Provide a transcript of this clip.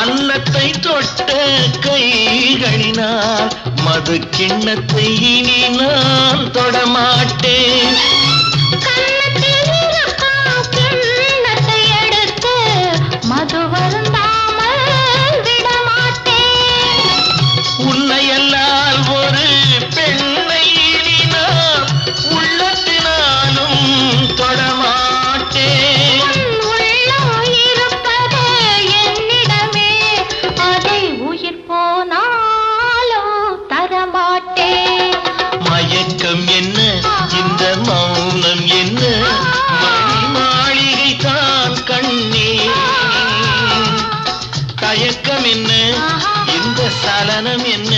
அன்னத்தை தொட்ட கைகளினால் மது கிண்ணத்தை இனி நான் தொடமாட்டேன் விடமாட்டேன். உன்னையல்லால் ஒரு மயக்கம் என்ன? இந்த மௌனம் என்ன? மணி மாளிகை தான் கண்ணே. தயக்கம் என்ன? இந்த சலனம் என்ன?